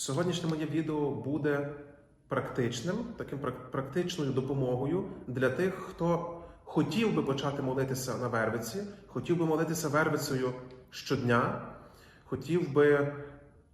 Сьогоднішнє моє відео буде практичним, таким прак- практичною допомогою для тих, хто хотів би почати молитися на Вервиці, хотів би молитися Вервицею щодня, хотів би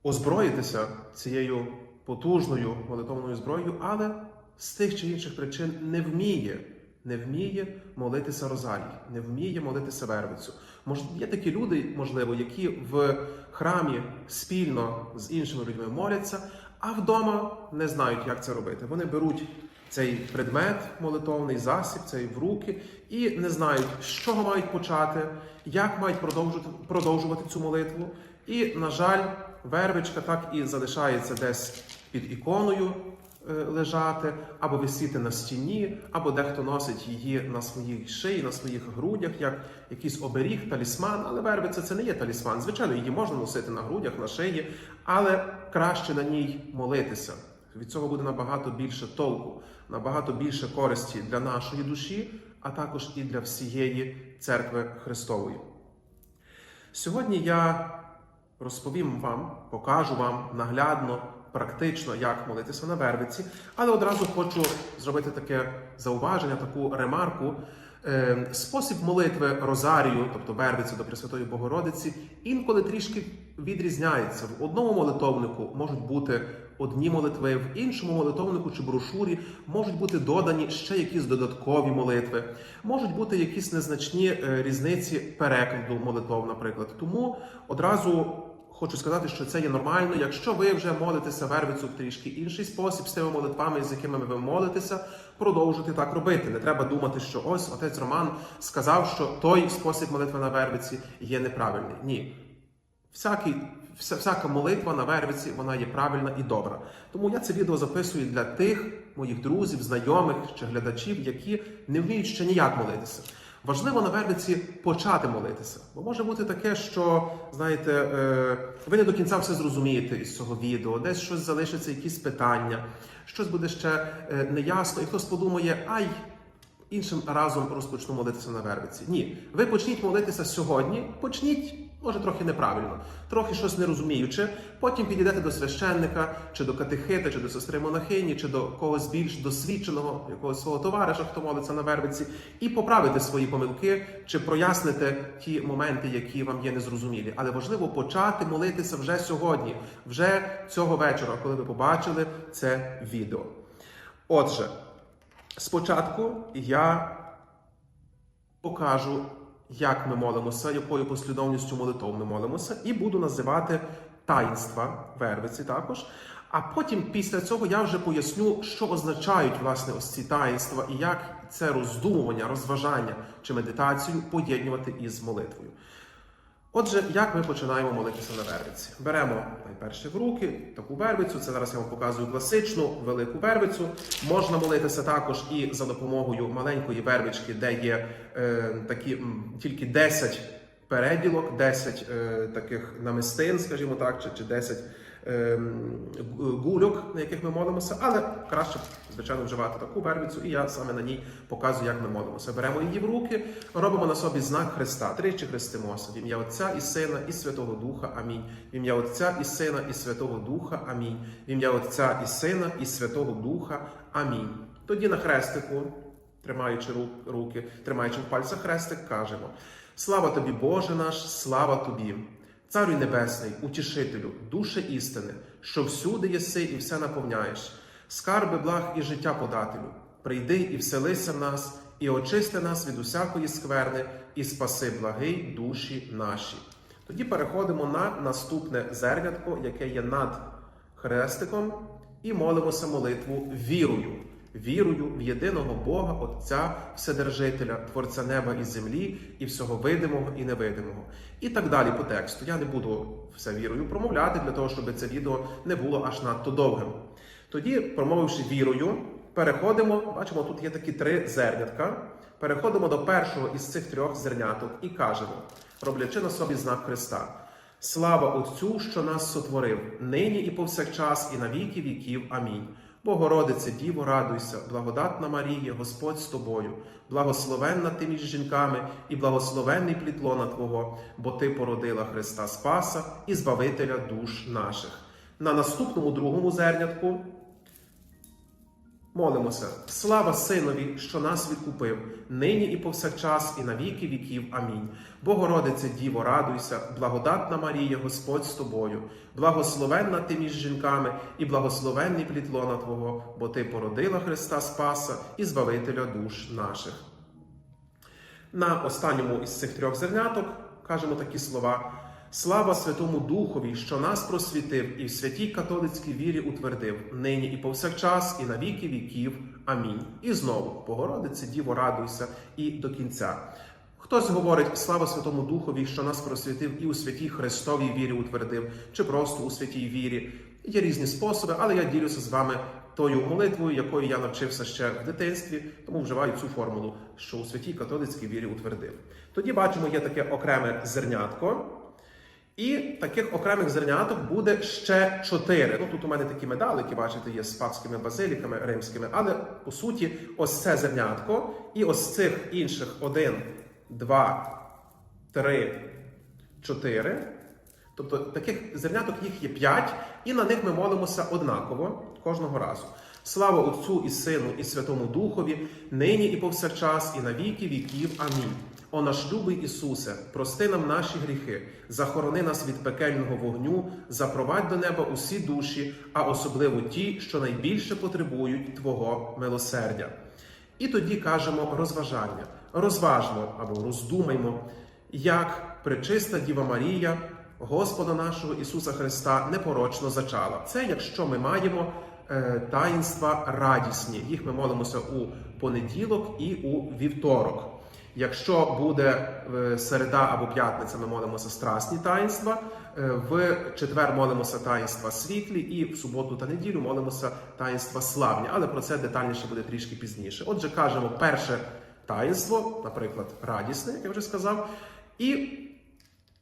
озброїтися цією потужною молитовною зброєю, але з тих чи інших причин не вміє. Не вміє молитися Розалій, не вміє молитися Вервицю. Мож, є такі люди, можливо, які в храмі спільно з іншими людьми моляться, а вдома не знають, як це робити. Вони беруть цей предмет, молитовний засіб, цей в руки, і не знають, з чого мають почати, як мають продовжувати, продовжувати цю молитву. І, на жаль, вервичка так і залишається десь під іконою лежати, або висіти на стіні, або дехто носить її на своїй шиї, на своїх грудях, як якийсь оберіг, талісман. Але вервиця це не є талісман. Звичайно, її можна носити на грудях, на шиї, але краще на ній молитися. Від цього буде набагато більше толку, набагато більше користі для нашої душі, а також і для всієї церкви Христової. Сьогодні я розповім вам, покажу вам наглядно, практично, як молитися на Вервиці, але одразу хочу зробити таке зауваження, таку ремарку. Е, Спосіб молитви Розарію, тобто Вервиці до Пресвятої Богородиці, інколи трішки відрізняється. В одному молитовнику можуть бути одні молитви, в іншому молитовнику чи брошурі можуть бути додані ще якісь додаткові молитви, можуть бути якісь незначні е, різниці перекладу молитов, наприклад. Тому одразу хочу сказати, що це є нормально. Якщо ви вже молитеся вервицю в трішки інший спосіб з тими молитвами, з якими ви молитеся, продовжуйте так робити. Не треба думати, що ось отець Роман сказав, що той спосіб молитви на вервиці є неправильний. Ні. Всякий, вся, всяка молитва на вервиці вона є правильна і добра. Тому я це відео записую для тих моїх друзів, знайомих чи глядачів, які не вміють ще ніяк молитися. Важливо на вервиці почати молитися, бо може бути таке, що знаєте, е, ви не до кінця все зрозумієте із цього відео, десь щось залишиться, якісь питання, щось буде ще е, неясно, і хтось подумає, ай. Іншим разом розпочну молитися на Вербиці. Ні, ви почніть молитися сьогодні. Почніть, може, трохи неправильно, трохи щось не розуміючи. Потім підійдете до священника, чи до катехита, чи до сестри монахині, чи до когось більш досвідченого, якогось свого товариша, хто молиться на вервиці, і поправите свої помилки, чи проясните ті моменти, які вам є незрозумілі. Але важливо почати молитися вже сьогодні, вже цього вечора, коли ви побачили це відео. Отже. Спочатку я покажу, як ми молимося, якою послідовністю молитов ми молимося, і буду називати таїнства Вервиці також. А потім, після цього, я вже поясню, що означають власне ось ці таїнства і як це роздумування, розважання чи медитацію поєднувати із молитвою. Отже, як ми починаємо молитися на вервиці? Беремо найперше в руки таку вервицю. Це зараз я вам показую класичну велику вервицю. Можна молитися також і за допомогою маленької вервички, де є е, такі тільки 10 переділок, 10 е, таких намистин, скажімо так, чи, чи 10 е, гульок, на яких ми молимося, але краще, звичайно, вживати таку вервицю, і я саме на ній показую, як ми молимося. Беремо її в руки, робимо на собі знак Христа, тричі хрестимося в ім'я Отця і Сина, і Святого Духа. Амінь. В ім'я Отця і Сина, і Святого Духа. Амінь. В ім'я Отця і Сина, і Святого Духа. Амінь. Тоді на хрестику, тримаючи ру- руки, тримаючи в пальцях хрестик, кажемо: Слава тобі, Боже наш, слава тобі! Царю Небесний, утішителю, душе істини, що всюди єси і все наповняєш, скарби благ і життя подателю, прийди і вселися в нас, і очисти нас від усякої скверни, і спаси благий душі наші. Тоді переходимо на наступне зернятко, яке є над хрестиком, і молимося молитву вірою. Вірую в єдиного Бога, Отця, Вседержителя, Творця неба і землі, і всього видимого і невидимого. І так далі по тексту. Я не буду все вірою промовляти для того, щоб це відео не було аж надто довгим. Тоді, промовивши вірою, переходимо. Бачимо, тут є такі три зернятка. Переходимо до першого із цих трьох зерняток і кажемо, роблячи на собі знак Христа. Слава Отцю, що нас сотворив, нині і повсякчас, і на віки віків. Амінь. Богородице, Діво, радуйся, благодатна Марія, Господь з тобою, благословенна ти між жінками, і благословенний плід лона Твого, бо Ти породила Христа Спаса і Збавителя душ наших. На наступному другому зернятку молимося. Слава Синові, що нас відкупив, нині і повсякчас, і на віки віків. Амінь. Богородице Діво, радуйся, благодатна Марія, Господь з тобою, благословенна ти між жінками, і благословенний плід лона Твого, бо Ти породила Христа Спаса і Збавителя душ наших. На останньому із цих трьох зерняток кажемо такі слова: Слава Святому Духові, що нас просвітив і в святій католицькій вірі утвердив, нині і повсякчас, і на віки віків. Амінь. І знову, Богородице, Діво, радуйся, і до кінця. Хтось говорить слава Святому Духові, що нас просвітив і у святій Христовій вірі утвердив, чи просто у святій вірі. Є різні способи, але я ділюся з вами тою молитвою, якою я навчився ще в дитинстві, тому вживаю цю формулу, що у святій католицькій вірі утвердив. Тоді бачимо, є таке окреме зернятко. І таких окремих зерняток буде ще чотири. Ну тут у мене такі медалики, бачите, є з папськими базиліками римськими, але по суті, ось це зернятко, і ось цих інших один, два, три, чотири. Тобто таких зерняток їх є п'ять, і на них ми молимося однаково кожного разу. Слава Отцю і Сину, і Святому Духові, нині і повсякчас, і на віки віків. Амінь. О наш любий Ісусе, прости нам наші гріхи, захорони нас від пекельного вогню, запровадь до неба усі душі, а особливо ті, що найбільше потребують Твого милосердя. І тоді кажемо розважання. Розважмо або роздумаймо, як пречиста Діва Марія, Господа нашого Ісуса Христа, непорочно зачала. Це якщо ми маємо е, таїнства радісні. Їх ми молимося у понеділок і у вівторок. Якщо буде е, середа або п'ятниця, ми молимося страсні таїнства. Е, В четвер молимося таїнства світлі, і в суботу та неділю молимося таїнства славні. Але про це детальніше буде трішки пізніше. Отже, кажемо перше таїнство, наприклад, радісне, як я вже сказав, і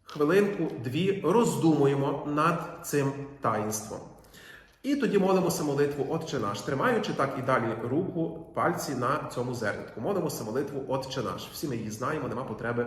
хвилинку, дві роздумуємо над цим таїнством. І тоді молимося молитву Отче наш, тримаючи так і далі руку, пальці на цьому зернятку. Молимося молитву Отче наш. Всі ми її знаємо, нема потреби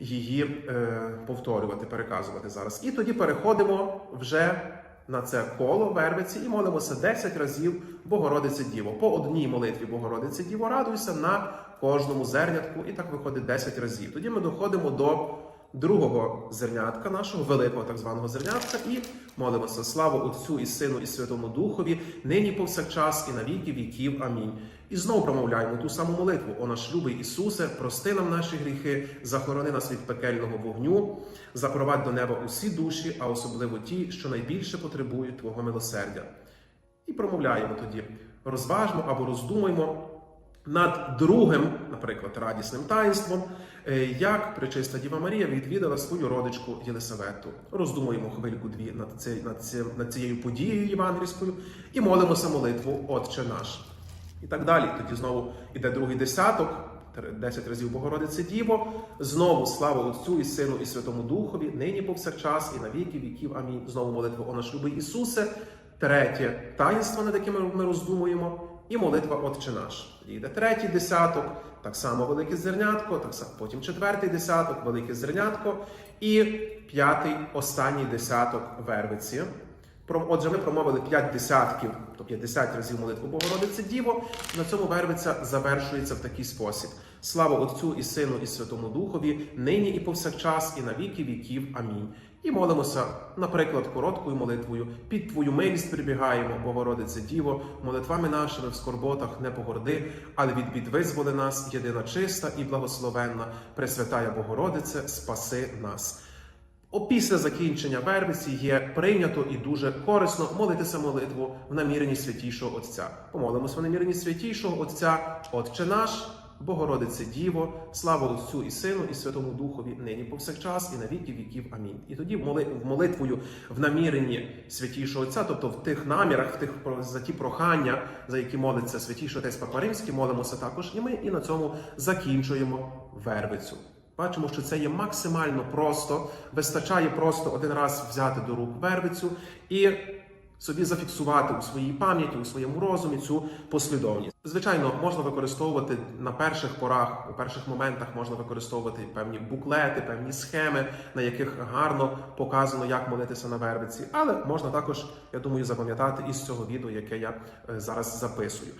її е, повторювати, переказувати зараз. І тоді переходимо вже на це коло вервиці і молимося 10 разів Богородице Діво. По одній молитві Богородице Діво радуйся на кожному зернятку, і так виходить 10 разів. Тоді ми доходимо до другого зернятка, нашого великого так званого зернятка, і молимося. Слава Отцю і Сину, і Святому Духові, нині повсякчас, і на віки віків. Амінь. І знову промовляємо ту саму молитву. О наш любий Ісусе, прости нам наші гріхи, захорони нас від пекельного вогню, запровадь до неба усі душі, а особливо ті, що найбільше потребують Твого милосердя. І промовляємо тоді, розважмо або роздумаймо над другим, наприклад, радісним таїнством, як пречиста Діва Марія відвідала свою родичку Єлисавету. Роздумуємо хвильку-дві над, цей, над, цим, над цією подією євангельською і молимося молитву Отче наш. І так далі. Тоді знову іде другий десяток, 10 разів Богородице Діво. Знову слава Отцю і Сину, і Святому Духові, нині повсякчас, і на віки віків. Амінь. Знову молитва О наш любий Ісусе. Третє таїнство, над яким ми роздумуємо, і молитва Отче наш. Тоді йде третій десяток, так само велике зернятко, так само потім четвертий десяток, велике зернятко, і п'ятий останній десяток вервиці. Отже, ми промовили 5 десятків, тобто 50 разів молитву Богородице Діво. На цьому вервиця завершується в такий спосіб: Слава Отцю і Сину, і Святому Духові, нині і повсякчас, і на віки віків. Амінь. І молимося, наприклад, короткою молитвою. Під Твою милість прибігаємо, Богородице Діво, молитвами нашими в скорботах не погорди, але від бід визволи нас, єдина чиста і благословенна, Пресвятая Богородице, спаси нас. Опісля закінчення вервиці є прийнято і дуже корисно молитися молитву в наміренні святішого Отця. Помолимося в наміренні святішого Отця, Отче наш, Богородице Діво, слава Отцю і Сину, і Святому Духові, нині повсякчас, і на віки віків. Амінь. І тоді в молитвою в наміренні святішого Отця, тобто в тих намірах, в тих за ті прохання, за які молиться святіший Отець Папа Римський, молимося також і ми, і на цьому закінчуємо вервицю. Бачимо, що це є максимально просто. Вистачає просто один раз взяти до рук вервицю і собі зафіксувати у своїй пам'яті, у своєму розумі цю послідовність. Звичайно, можна використовувати на перших порах, у перших моментах можна використовувати певні буклети, певні схеми, на яких гарно показано, як молитися на вервиці. Але можна також, я думаю, запам'ятати із цього відео, яке я е, зараз записую.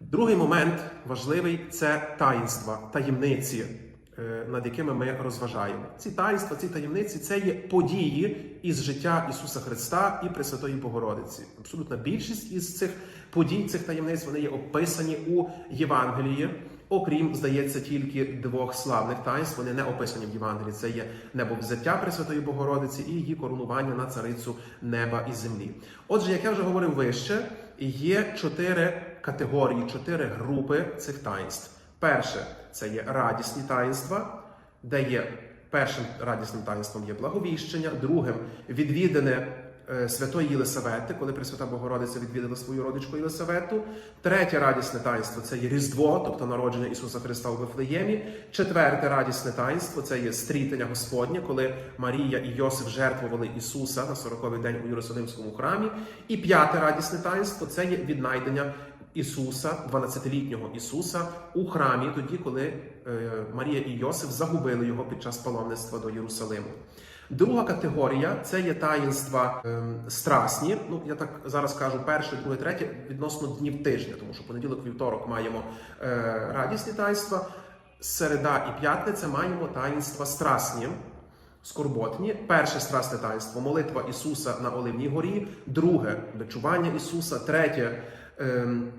Другий момент важливий це таїнства, таємниці, над якими ми розважаємо. Ці таїнства, ці таємниці це є події із життя Ісуса Христа і Пресвятої Богородиці. Абсолютна більшість із цих подій, цих таємниць, вони є описані у Євангелії. Окрім, здається, тільки двох славних таїнств, вони не описані в Євангелії. Це є небовзяття Пресвятої Богородиці і її коронування на царицю неба і землі. Отже, як я вже говорив вище, є чотири категорії, чотири групи цих таїнств. Перше це є радісні таїнства, де є першим радісним таїнством є благовіщення, другим відвідане святої Єлисавети, коли Пресвята Богородиця відвідала свою родичку Єлисавету. Третє радісне таїнство це є Різдво, тобто народження Ісуса Христа у Вифлеємі. Четверте радісне таїнство це є стрітення Господнє, коли Марія і Йосиф жертвували Ісуса на 40-й день у Єрусалимському храмі. І п'яте радісне таїнство це є віднайдення Ісуса, 12-літнього Ісуса, у храмі, тоді, коли е, Марія і Йосиф загубили його під час паломництва до Єрусалиму. Друга категорія це є таїнства ем, страсні. Ну я так зараз кажу, перше, друге, третє відносно днів тижня, тому що понеділок, вівторок маємо е, радісні таїнства. Середа і п'ятниця маємо таїнства страсні. Скорботні, перше страсне таїнство молитва Ісуса на Оливній горі, друге бичування Ісуса, третє ем,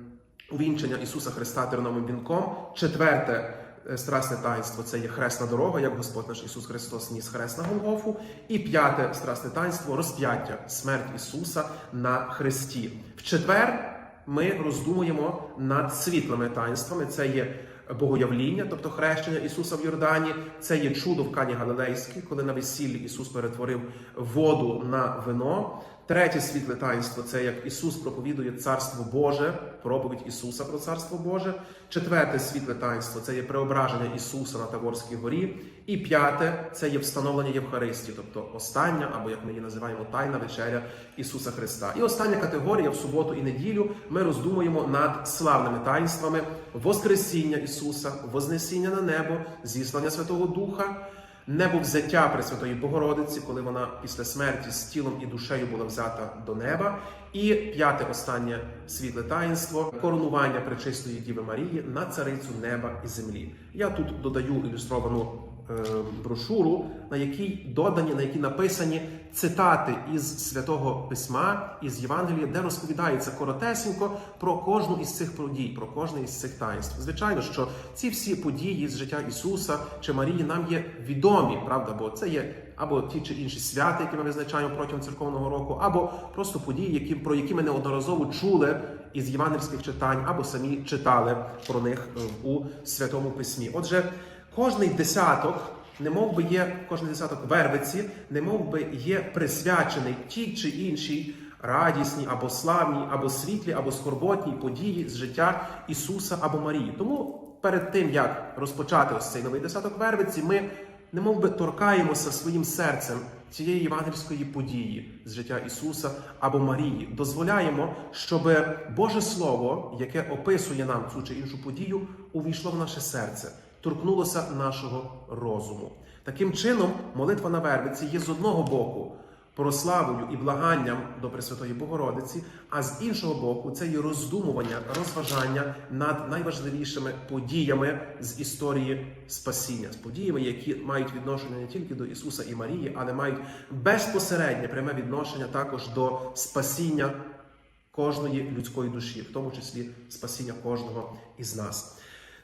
увінчення Ісуса Христа терновим вінком, четверте страсне таїнство це є хресна дорога, як Господь наш Ісус Христос ніс хрест на Голгофу. І п'яте страсне таїнство розп'яття, смерть Ісуса на Христі. В четвер ми роздумуємо над світлими таїнствами. Це є богоявління, тобто хрещення Ісуса в Йордані. Це є чудо в Кані Галилейській, коли на весіллі Ісус перетворив воду на вино. Третє світле таїнство це як Ісус проповідує Царство Боже, проповідь Ісуса про Царство Боже. Четверте світле таїнство це є преображення Ісуса на Таворській горі. І п'яте це є встановлення Євхаристії, тобто остання, або як ми її називаємо, тайна вечеря Ісуса Христа. І остання категорія в суботу і неділю ми роздумуємо над славними таїнствами Воскресіння Ісуса, Вознесіння на небо, зіслання Святого Духа. Небо взяття Пресвятої Богородиці, коли вона після смерті з тілом і душею була взята до неба. І п'яте останнє світле таїнство коронування Пречистої Діви Марії на царицю неба і землі. Я тут додаю ілюстровану брошуру, на якій додані, на якій написані цитати із святого письма, із Євангелія, де розповідається коротесенько про кожну із цих подій, про кожне із цих таїнств. Звичайно, що ці всі події з життя Ісуса чи Марії нам є відомі, правда, бо це є або ті чи інші свята, які ми визначаємо протягом церковного року, або просто події, які про які ми неодноразово чули із євангельських читань, або самі читали про них е, у святому письмі. Отже, кожний десяток. Не би є кожен десяток вервиці, не мов би є присвячений тій чи іншій радісній або славній, або світлій, або скорботній події з життя Ісуса або Марії. Тому перед тим як розпочати ось цей новий десяток вервиці, ми не би торкаємося своїм серцем цієї євангельської події з життя Ісуса або Марії. Дозволяємо, щоб Боже Слово, яке описує нам цю чи іншу подію, увійшло в наше серце торкнулося нашого розуму. Таким чином, молитва на вервиці є з одного боку прославою і благанням до Пресвятої Богородиці, а з іншого боку, це є роздумування, розважання над найважливішими подіями з історії спасіння, з подіями, які мають відношення не тільки до Ісуса і Марії, але мають безпосереднє пряме відношення також до спасіння кожної людської душі, в тому числі спасіння кожного із нас.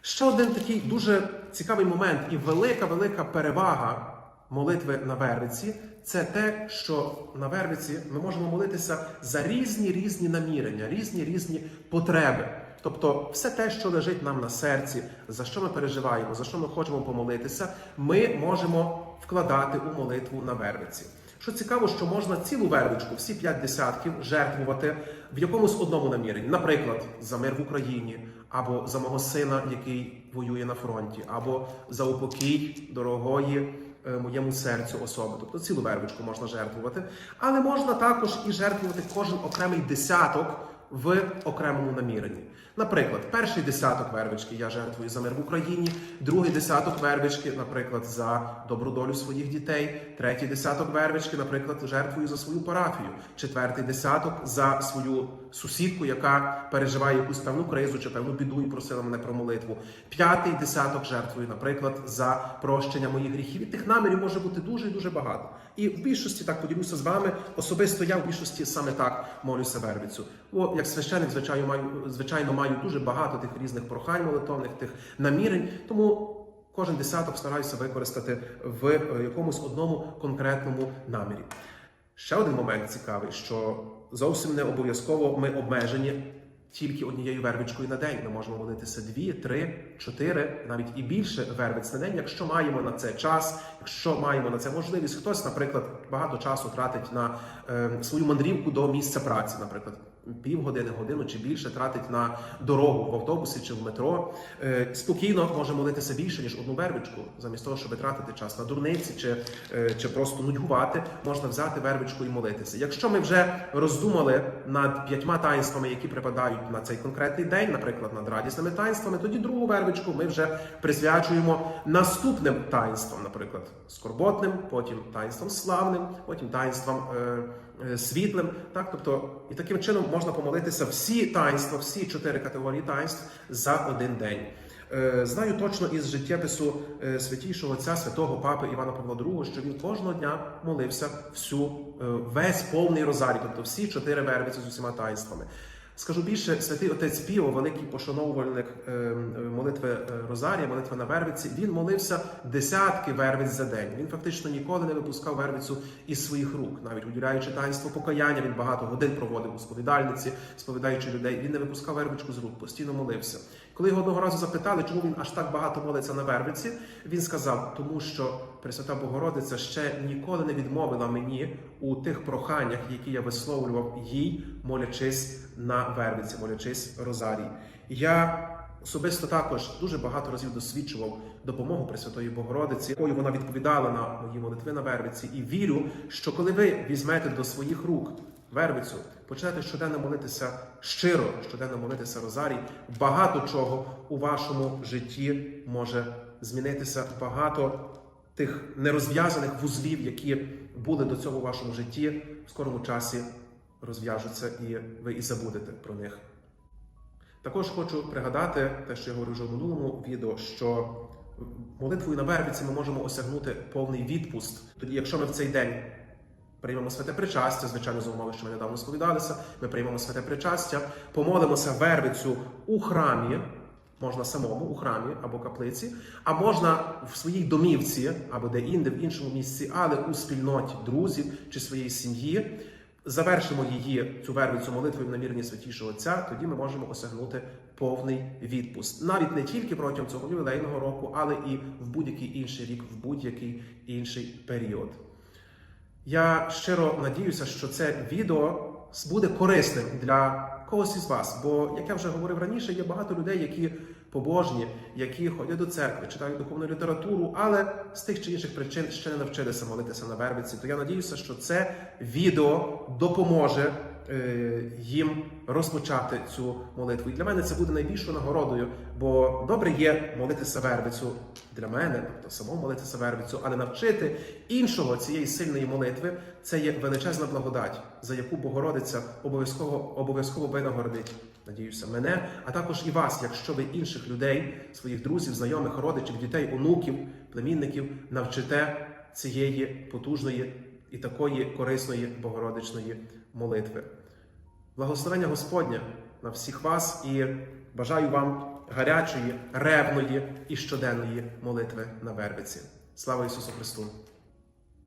Ще один такий дуже цікавий момент і велика, велика перевага молитви на Вервиці це те, що на Вервиці ми можемо молитися за різні різні намірення, різні різні потреби. Тобто, все те, що лежить нам на серці, за що ми переживаємо, за що ми хочемо помолитися, ми можемо вкладати у молитву на Вервиці. Що цікаво, що можна цілу вервичку, всі п'ять десятків, жертвувати в якомусь одному наміренні, наприклад, за мир в Україні, або за мого сина, який воює на фронті, або за упокій дорогої е, моєму серцю особи. Тобто цілу вервичку можна жертвувати, але можна також і жертвувати кожен окремий десяток в окремому наміренні. Наприклад, перший десяток вервички я жертвую за мир в Україні, другий десяток вервички, наприклад, за добру долю своїх дітей, третій десяток вервички, наприклад, жертвую за свою парафію, четвертий десяток за свою сусідку, яка переживає якусь певну кризу чи певну біду і просила мене про молитву. П'ятий десяток жертвую, наприклад, за прощення моїх гріхів. І тих намірів може бути дуже і дуже багато. І в більшості так поділюся з вами. Особисто я в більшості саме так молюся вервицю. Бо як священик, звичайно, маю звичайно маю дуже багато тих різних прохань молитовних, тих намірень. Тому кожен десяток стараюся використати в е, якомусь одному конкретному намірі. Ще один момент цікавий, що зовсім не обов'язково ми обмежені тільки однією вервичкою на день. Ми можемо молитися дві, три, чотири, навіть і більше вервиць на день, якщо маємо на це час, якщо маємо на це можливість. Хтось, наприклад, багато часу тратить на е, свою мандрівку до місця праці, наприклад. Півгодини, годину чи більше тратить на дорогу в автобусі чи в метро. Е, спокійно може молитися більше ніж одну вервичку, замість того, щоб витратити час на дурниці чи, е, чи просто нудьгувати, можна взяти вервичку і молитися. Якщо ми вже роздумали над п'ятьма таїнствами, які припадають на цей конкретний день, наприклад, над радісними таїнствами, тоді другу вервичку ми вже присвячуємо наступним таїнствам, наприклад, скорботним, потім таїнством славним, потім таїнством. Е, е, Світлим, так тобто, і таким чином можна помолитися всі таїнства, всі чотири категорії таїнств за один день. Е, Знаю точно із життєпису святійшого святішого отця святого папи Івана Павла II, що він кожного дня молився всю е, весь повний розарій, тобто всі чотири вервиці з усіма таїнствами. Скажу більше, святий отець Піо, великий пошановувальник е, е, молитви е, Розарія, молитви на вервиці, він молився десятки вервиць за день. Він фактично ніколи не випускав вервицю із своїх рук, навіть уділяючи таїнство покаяння. Він багато годин проводив у сповідальниці, сповідаючи людей. Він не випускав вервичку з рук, постійно молився. Коли його одного разу запитали, чому він аж так багато молиться на вервиці, він сказав, тому що Пресвята Богородиця ще ніколи не відмовила мені у тих проханнях, які я висловлював їй, молячись на вервиці, молячись Розарій. Я особисто також дуже багато разів досвідчував допомогу Пресвятої Богородиці, якою вона відповідала на мої молитви на вервиці, і вірю, що коли ви візьмете до своїх рук вервицю, почнете щоденно молитися щиро, щоденно молитися Розарій, багато чого у вашому житті може змінитися. Багато тих нерозв'язаних вузлів, які були до цього у вашому житті, в скорому часі розв'яжуться, і ви і забудете про них. Також хочу пригадати те, що я говорив вже в минулому відео, що молитвою на вервиці ми можемо осягнути повний відпуст. Тоді, якщо ми в цей день приймемо святе причастя, звичайно, за умови, що ми недавно сповідалися, ми приймемо святе причастя, помолимося вервицю у храмі. Можна самому у храмі або каплиці, а можна в своїй домівці або де-інде, в іншому місці, але у спільноті друзів чи своєї сім'ї. Завершимо її цю вервицю молитвою в наміренні святішого Отця, тоді ми можемо осягнути повний відпуст. Навіть не тільки протягом цього ювілейного року, але і в будь-який інший рік, в будь-який інший період. Я щиро надіюся, що це відео буде корисним для когось із вас. Бо, як я вже говорив раніше, є багато людей, які побожні, які ходять до церкви, читають духовну літературу, але з тих чи інших причин ще не навчилися молитися на вервиці. То я надіюся, що це відео допоможе е, їм розпочати цю молитву. І для мене це буде найбільшою нагородою, бо добре є молитися вервицю для мене, тобто самому молитися вервицю, але навчити іншого цієї сильної молитви це є величезна благодать, за яку Богородиця обов'язково обов'язково винагородить. Надіюся, мене, а також і вас, якщо ви інших людей, своїх друзів, знайомих, родичів, дітей, онуків, племінників навчите цієї потужної і такої корисної богородичної молитви. Благословення Господня на всіх вас і бажаю вам гарячої, ревної і щоденної молитви на вервиці. Слава Ісусу Христу!